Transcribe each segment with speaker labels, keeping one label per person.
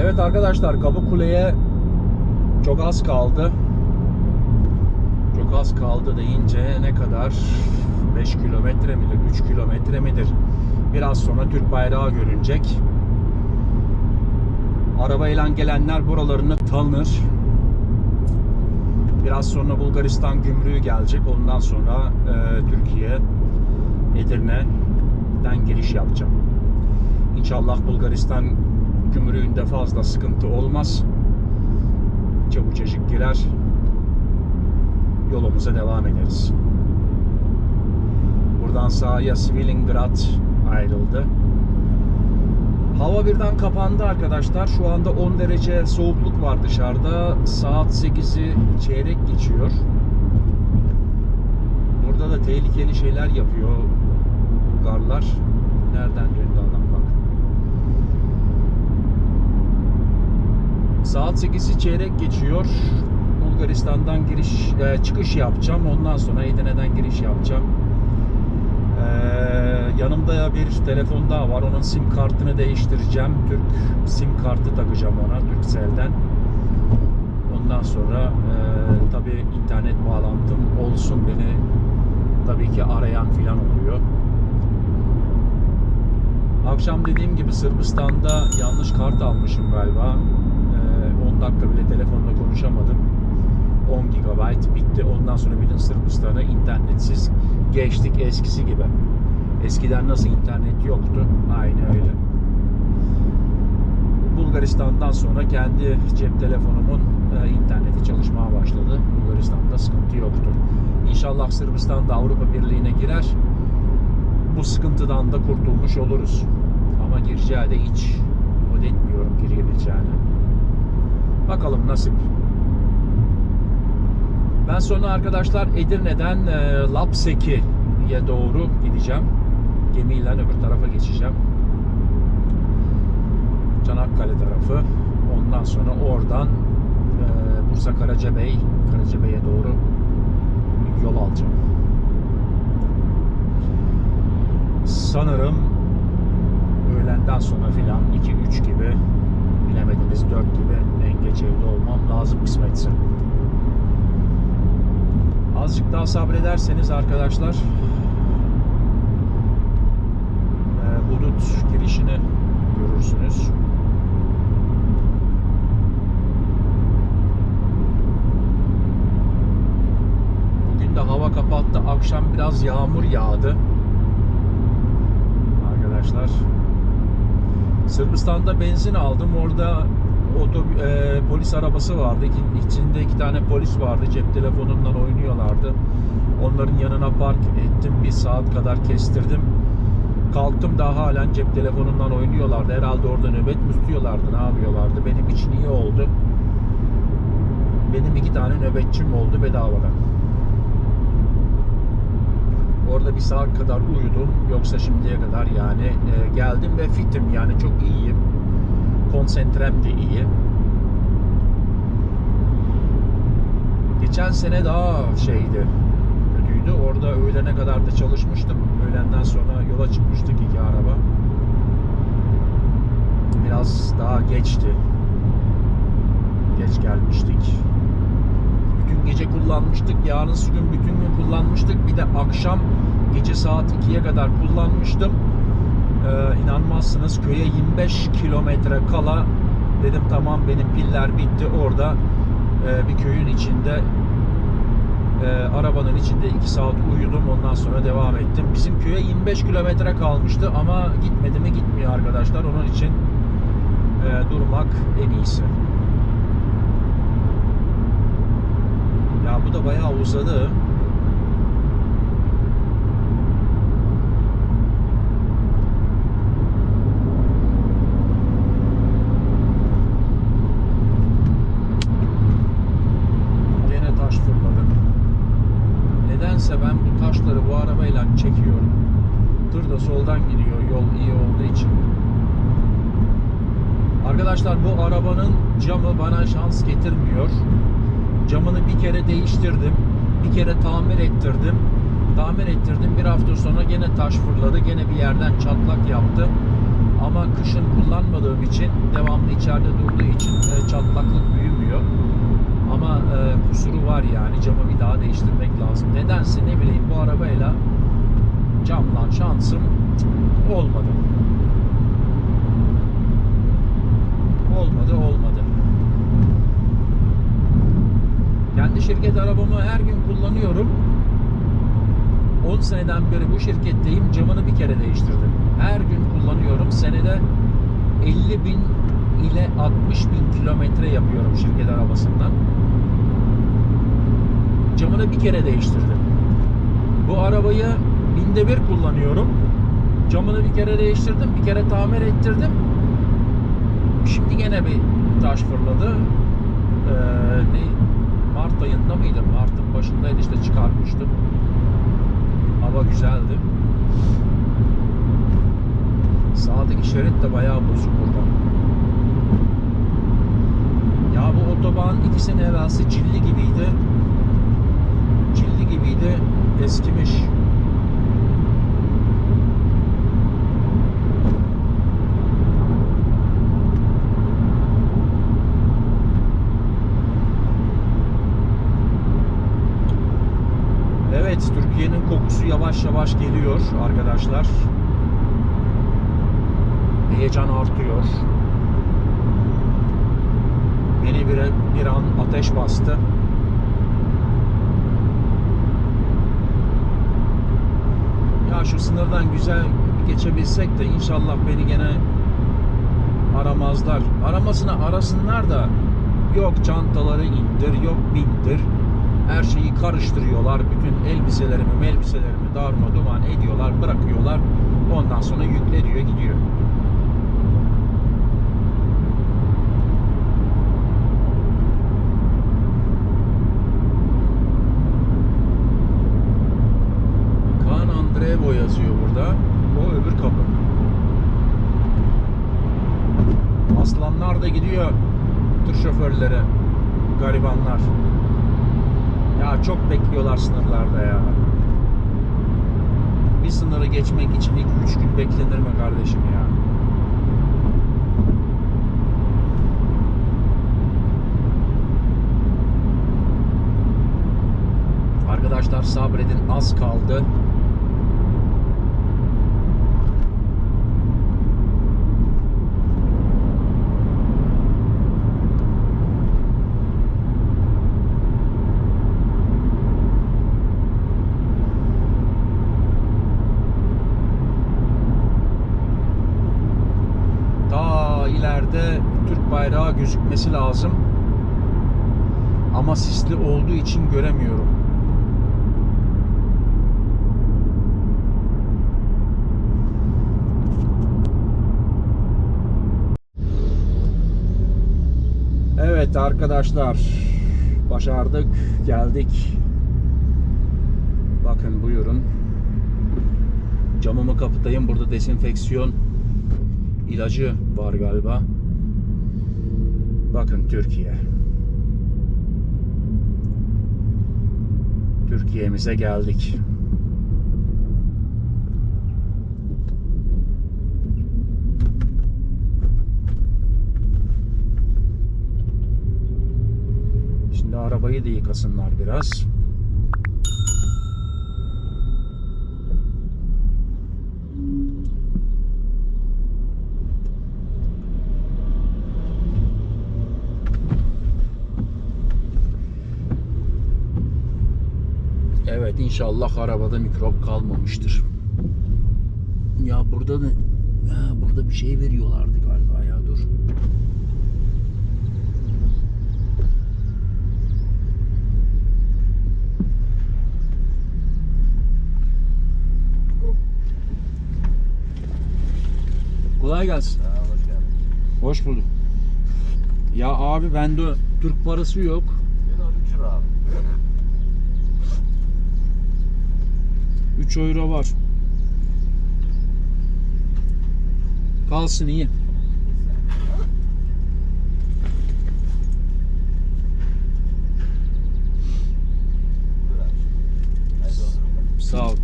Speaker 1: Evet arkadaşlar Kapıkule'ye çok az kaldı. Çok az kaldı deyince ne kadar? 5 kilometre midir? 3 kilometre midir? Biraz sonra Türk bayrağı görünecek. Arabayla gelenler buralarını tanır. Biraz sonra Bulgaristan gümrüğü gelecek. Ondan sonra e, Türkiye Edirne'den giriş yapacağım. İnşallah Bulgaristan gümrüğünde fazla sıkıntı olmaz. Çabucacık girer. Yolumuza devam ederiz. Buradan sağa Svilingrad ayrıldı. Hava birden kapandı arkadaşlar. Şu anda 10 derece soğukluk var dışarıda. Saat 8'i çeyrek geçiyor. Burada da tehlikeli şeyler yapıyor Bulgarlar. Nereden döndü adam bak. Saat 8'i çeyrek geçiyor. Bulgaristan'dan giriş e, çıkış yapacağım. Ondan sonra Edirne'den giriş yapacağım. Ee, yanımda bir telefon daha var. Onun sim kartını değiştireceğim. Türk sim kartı takacağım ona Turkcell'den. Ondan sonra e, tabii internet bağlantım olsun beni tabii ki arayan filan oluyor. Akşam dediğim gibi Sırbistan'da yanlış kart almışım galiba. 10 dakika bile telefonla konuşamadım. 10 GB bitti. Ondan sonra bütün Sırbistan'a internetsiz geçtik eskisi gibi. Eskiden nasıl internet yoktu? Aynı öyle. Bulgaristan'dan sonra kendi cep telefonumun e, interneti çalışmaya başladı. Bulgaristan'da sıkıntı yoktu. İnşallah Sırbistan da Avrupa Birliği'ne girer. Bu sıkıntıdan da kurtulmuş oluruz. Ama gireceği de hiç umut etmiyorum girebileceğini. Bakalım nasip. Ben sonra arkadaşlar Edirne'den e, Lapseki'ye doğru gideceğim. Gemiyle öbür tarafa geçeceğim. Çanakkale tarafı. Ondan sonra oradan e, Bursa Karacabey, Karacabey'e doğru yol alacağım. Sanırım öğlenden sonra filan 2-3 gibi bilemediniz 4 gibi geç evde olmam lazım kısmetse. Azıcık daha sabrederseniz arkadaşlar e, hudut girişini görürsünüz. Bugün de hava kapattı. Akşam biraz yağmur yağdı. Arkadaşlar Sırbistan'da benzin aldım. Orada oto, e, polis arabası vardı. İçinde iki tane polis vardı. Cep telefonundan oynuyorlardı. Onların yanına park ettim. Bir saat kadar kestirdim. Kalktım daha halen cep telefonundan oynuyorlardı. Herhalde orada nöbet mi tutuyorlardı, ne yapıyorlardı. Benim için iyi oldu. Benim iki tane nöbetçim oldu bedavadan. Orada bir saat kadar uyudum. Yoksa şimdiye kadar yani e, geldim ve fitim yani çok iyiyim. Konsantrem de iyi. Geçen sene daha şeydi. Kötüydü. Orada öğlene kadar da çalışmıştım. Öğlenden sonra yola çıkmıştık iki araba. Biraz daha geçti. Geç gelmiştik. Bütün gece kullanmıştık. Yarın gün bütün gün kullanmıştık. Bir de akşam gece saat 2'ye kadar kullanmıştım. Ee, inanmazsınız köye 25 kilometre kala dedim tamam benim piller bitti orada e, bir köyün içinde e, arabanın içinde 2 saat uyudum ondan sonra devam ettim. Bizim köye 25 kilometre kalmıştı ama gitmedi mi gitmiyor arkadaşlar. Onun için e, durmak en iyisi. Ya bu da bayağı uzadı. Gene taş fırladı. Nedense ben bu taşları bu arabayla çekiyorum. Tır da soldan gidiyor yol iyi olduğu için. Arkadaşlar bu arabanın camı bana şans getirmiyor. Camını bir kere değiştirdim. Bir kere tamir ettirdim. Tamir ettirdim. Bir hafta sonra gene taş fırladı. Gene bir yerden çatlak yaptı. Ama kışın kullanmadığım için devamlı içeride durduğu için e, çatlaklık büyümüyor. Ama e, kusuru var yani camı bir daha değiştirmek lazım. Nedense ne bileyim bu arabayla camdan şansım olmadı. Olmadı olmadı. Kendi şirket arabamı her gün kullanıyorum. 10 seneden beri bu şirketteyim. Camını bir kere değiştirdim. Her gün kullanıyorum. Senede 50 bin ile 60 bin kilometre yapıyorum şirket arabasından. Camını bir kere değiştirdim. Bu arabayı binde bir kullanıyorum. Camını bir kere değiştirdim. Bir kere tamir ettirdim. Şimdi gene bir taş fırladı. Ee, ne, Mart ayında mıydı? Mart'ın başındaydı işte çıkartmıştım. Hava güzeldi. Sağdaki şerit de bayağı bozuk buradan. Ya bu otoban iki sene evvelsi cilli gibiydi. Cilli gibiydi. Eskimiş. Yavaş yavaş geliyor arkadaşlar. Heyecan artıyor. Beni bir, bir an ateş bastı. Ya şu sınırdan güzel geçebilsek de inşallah beni gene aramazlar. Aramasına arasınlar da yok çantaları indir, yok bindir. Her şeyi karıştırıyorlar. Bütün elbiselerimi, elbiselerimi darma duman ediyorlar, bırakıyorlar. Ondan sonra yükle diyor, gidiyor. Kaan Andreevo yazıyor burada. O öbür kapı. Aslanlar da gidiyor tır şoförleri, garibanlar. Ya çok bekliyorlar sınırlarda ya. Sınırı geçmek için 2-3 gün beklenir mi kardeşim ya? Arkadaşlar sabredin az kaldı. Ta ileride Türk bayrağı gözükmesi lazım. Ama sisli olduğu için göremiyorum. Evet arkadaşlar başardık geldik. Bakın buyurun. Camımı kapatayım. Burada dezenfeksiyon ilacı var galiba. Bakın Türkiye. Türkiye'mize geldik. Şimdi arabayı da yıkasınlar biraz. Evet inşallah arabada mikrop kalmamıştır. Ya burada ne? Ha, burada bir şey veriyorlardı galiba ya dur. Kolay gelsin. Hoş bulduk. Ya abi bende Türk parası yok. 3 euro var. Kalsın iyi. Sağ ol.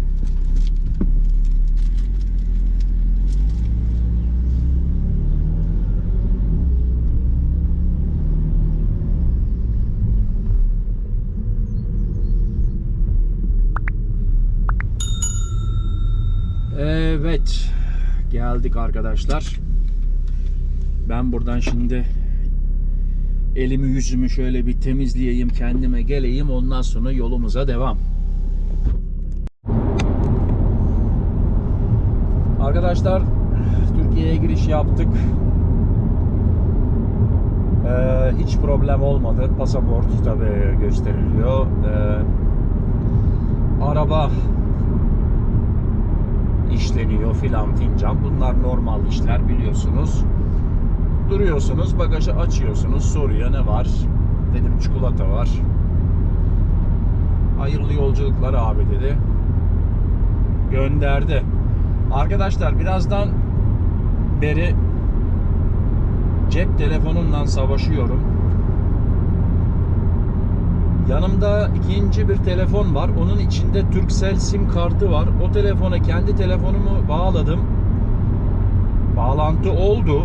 Speaker 1: Evet. Geldik arkadaşlar. Ben buradan şimdi elimi yüzümü şöyle bir temizleyeyim, kendime geleyim. Ondan sonra yolumuza devam. Arkadaşlar Türkiye'ye giriş yaptık. Ee, hiç problem olmadı. Pasaport tabi gösteriliyor. Ee, araba işleniyor filan fincan. Bunlar normal işler biliyorsunuz. Duruyorsunuz, bagajı açıyorsunuz, soruyor ne var? Dedim çikolata var. Hayırlı yolculuklar abi dedi. Gönderdi. Arkadaşlar birazdan beri cep telefonumdan savaşıyorum. Yanımda ikinci bir telefon var. Onun içinde Turkcell sim kartı var. O telefona kendi telefonumu bağladım. Bağlantı oldu.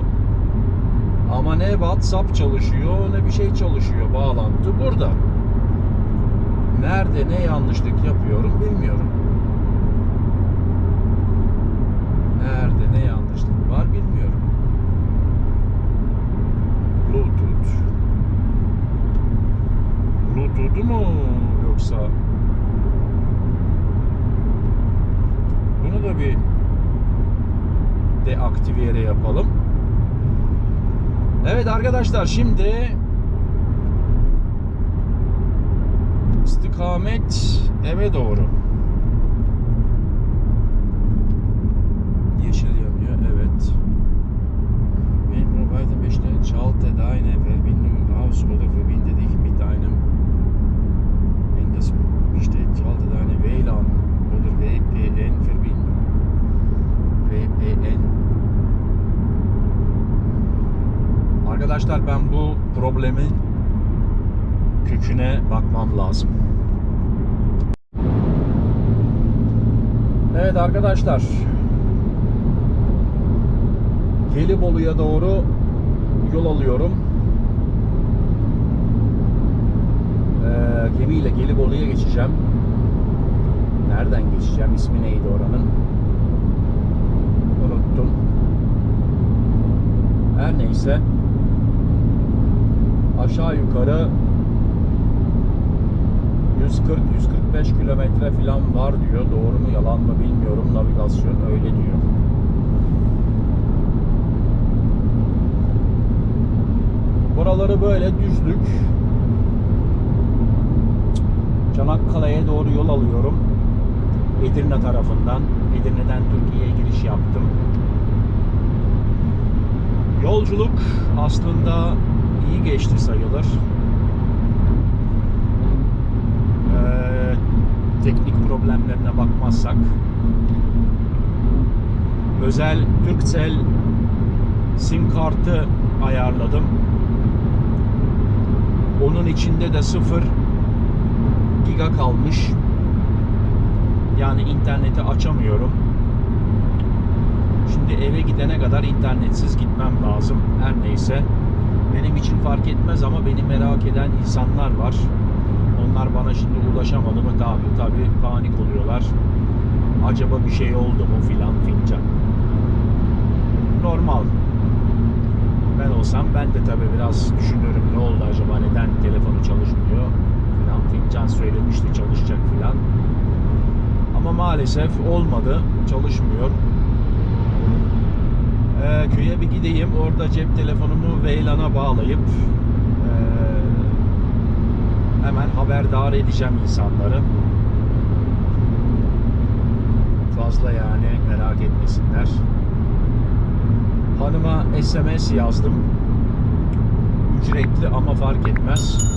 Speaker 1: Ama ne WhatsApp çalışıyor ne bir şey çalışıyor. Bağlantı burada. Nerede ne yanlışlık yapıyorum bilmiyorum. Nerede ne yanlışlık var bilmiyorum. Bluetooth. Bluetooth'u mu yoksa bunu da bir deaktivere yapalım. Evet arkadaşlar şimdi istikamet eve doğru. Problemin köküne bakmam lazım. Evet arkadaşlar. Gelibolu'ya doğru yol alıyorum. Ee, gemiyle Gelibolu'ya geçeceğim. Nereden geçeceğim? İsmi neydi oranın? Unuttum. Her neyse. Aşağı yukarı 140-145 kilometre falan var diyor. Doğru mu yalan mı bilmiyorum. Navigasyon öyle diyor. Buraları böyle düzlük. Çanakkale'ye doğru yol alıyorum. Edirne tarafından. Edirne'den Türkiye'ye giriş yaptım. Yolculuk aslında iyi geçti sayılır. Ee, teknik problemlerine bakmazsak özel Turkcell sim kartı ayarladım. Onun içinde de 0 giga kalmış. Yani interneti açamıyorum. Şimdi eve gidene kadar internetsiz gitmem lazım. Her neyse. Benim için fark etmez ama beni merak eden insanlar var. Onlar bana şimdi ulaşamadı mı tabi tabi panik oluyorlar. Acaba bir şey oldu mu filan fincan. Normal. Ben olsam ben de tabi biraz düşünürüm ne oldu acaba neden telefonu çalışmıyor filan fincan söylemişti çalışacak filan. Ama maalesef olmadı çalışmıyor. Ee, köye bir gideyim orada cep telefonumu VLAN'a bağlayıp ee, hemen haberdar edeceğim insanları. Fazla yani merak etmesinler. Hanıma SMS yazdım. Ücretli ama fark etmez.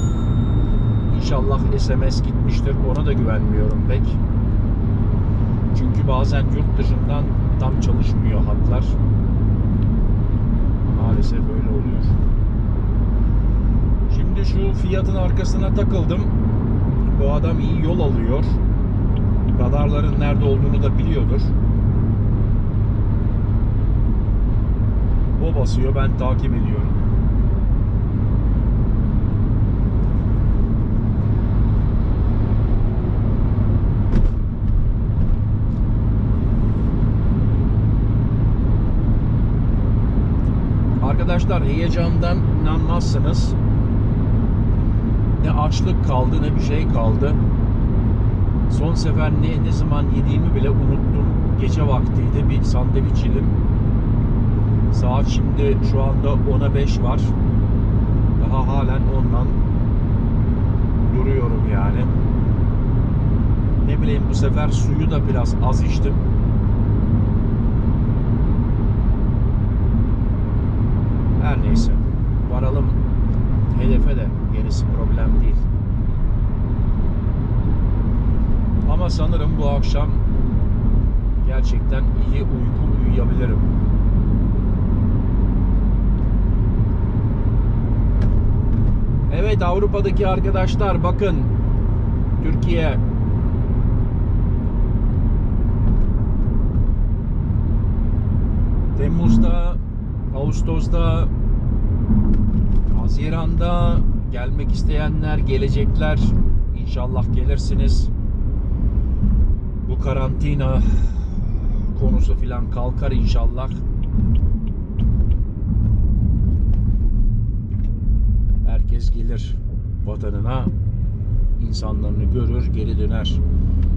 Speaker 1: İnşallah SMS gitmiştir. Ona da güvenmiyorum pek. Çünkü bazen yurt dışından tam çalışmıyor hatlar. Maalesef öyle oluyor. Şimdi şu fiyatın arkasına takıldım. Bu adam iyi yol alıyor. Radarların nerede olduğunu da biliyordur. O basıyor ben takip ediyorum. Arkadaşlar heyecandan inanmazsınız. Ne açlık kaldı ne bir şey kaldı. Son sefer ne, ne zaman yediğimi bile unuttum. Gece vaktiydi bir sandviç yedim. Saat şimdi şu anda 10'a 5 var. Daha halen ondan duruyorum yani. Ne bileyim bu sefer suyu da biraz az içtim. Her neyse. Varalım hedefe de gerisi problem değil. Ama sanırım bu akşam gerçekten iyi uyku uyuyabilirim. Evet Avrupa'daki arkadaşlar bakın Türkiye Temmuz'da Ağustos'ta Haziran'da gelmek isteyenler gelecekler. İnşallah gelirsiniz. Bu karantina konusu filan kalkar inşallah. Herkes gelir vatanına, insanlarını görür, geri döner.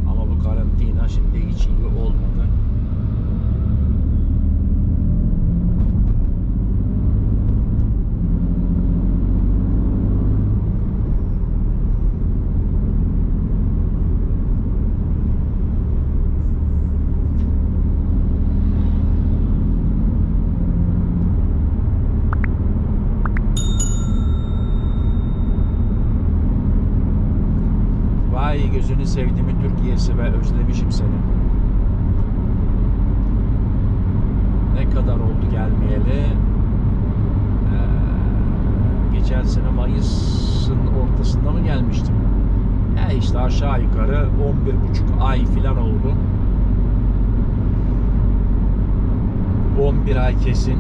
Speaker 1: Ama bu karantina şimdi hiç iyi olmadı. Gözünü sevdiğimi Türkiye'si ve özlemişim seni. Ne kadar oldu gelmeyeli? Ee, geçen sene Mayıs'ın ortasında mı gelmiştim? Ya işte aşağı yukarı 11,5 ay filan oldu. 11 ay kesin.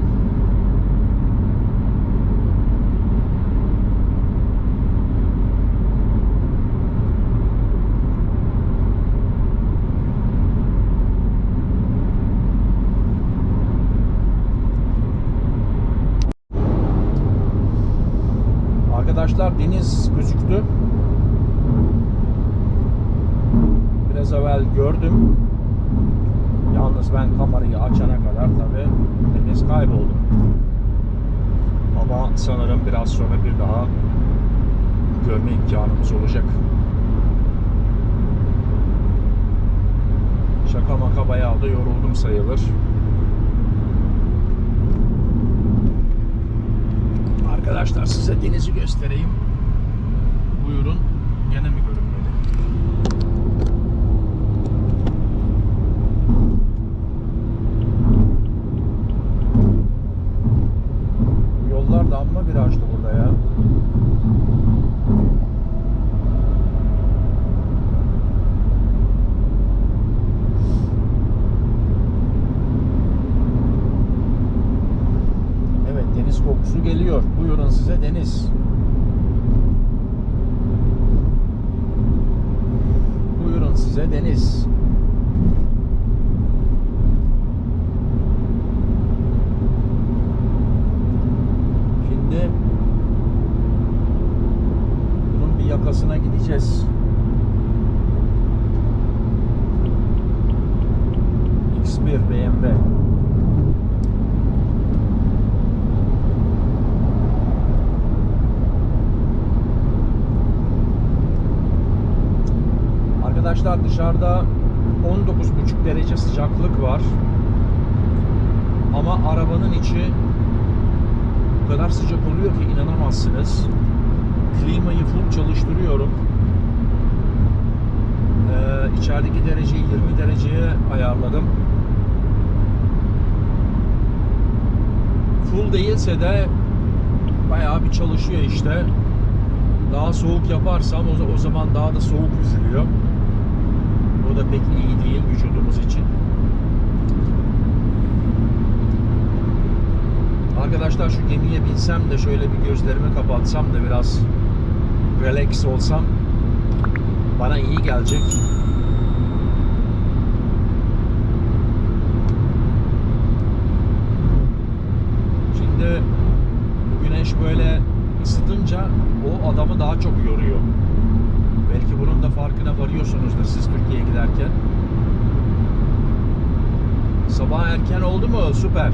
Speaker 1: Arkadaşlar deniz gözüktü. Biraz evvel gördüm. Yalnız ben kamerayı açana kadar tabi deniz kayboldu. Ama sanırım biraz sonra bir daha görme imkanımız olacak. Şaka maka bayağı da yoruldum sayılır. Arkadaşlar size denizi göstereyim. Buyurun. Gene mi görünmedi? Bu Yollar da amma virajlı burada ya. Evet deniz kokusu geliyor. Buyurun size deniz. Buyurun size deniz. Şimdi bunun bir yakasına gideceğiz. X1 BMW. Arkadaşlar dışarıda 19,5 derece sıcaklık var. Ama arabanın içi o kadar sıcak oluyor ki inanamazsınız. Klimayı full çalıştırıyorum. Ee, içerideki dereceyi 20 dereceye ayarladım. Full değilse de bayağı bir çalışıyor işte. Daha soğuk yaparsam o, zaman daha da soğuk üflüyor. Da pek iyi değil vücudumuz için. Arkadaşlar şu gemiye binsem de şöyle bir gözlerimi kapatsam da biraz relax olsam bana iyi gelecek. Erken oldu mu? Süper.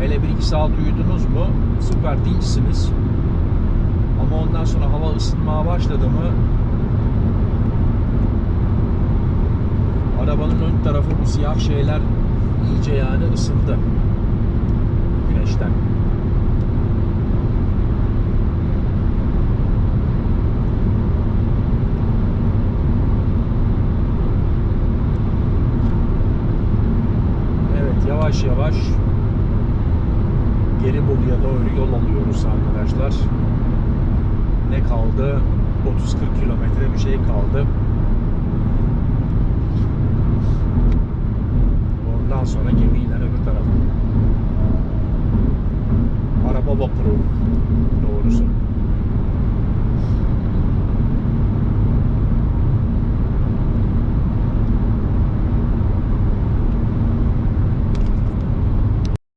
Speaker 1: Hele 1-2 saat uyudunuz mu? Süper dinçsiniz. Ama ondan sonra hava ısınmaya başladı mı? Arabanın ön tarafı bu siyah şeyler iyice yani ısındı. Güneşten. Yavaş yavaş Gelibolu'ya doğru yol alıyoruz arkadaşlar. Ne kaldı? 30-40 kilometre bir şey kaldı. Ondan sonra gemiyle öbür tarafa. Araba vapuru.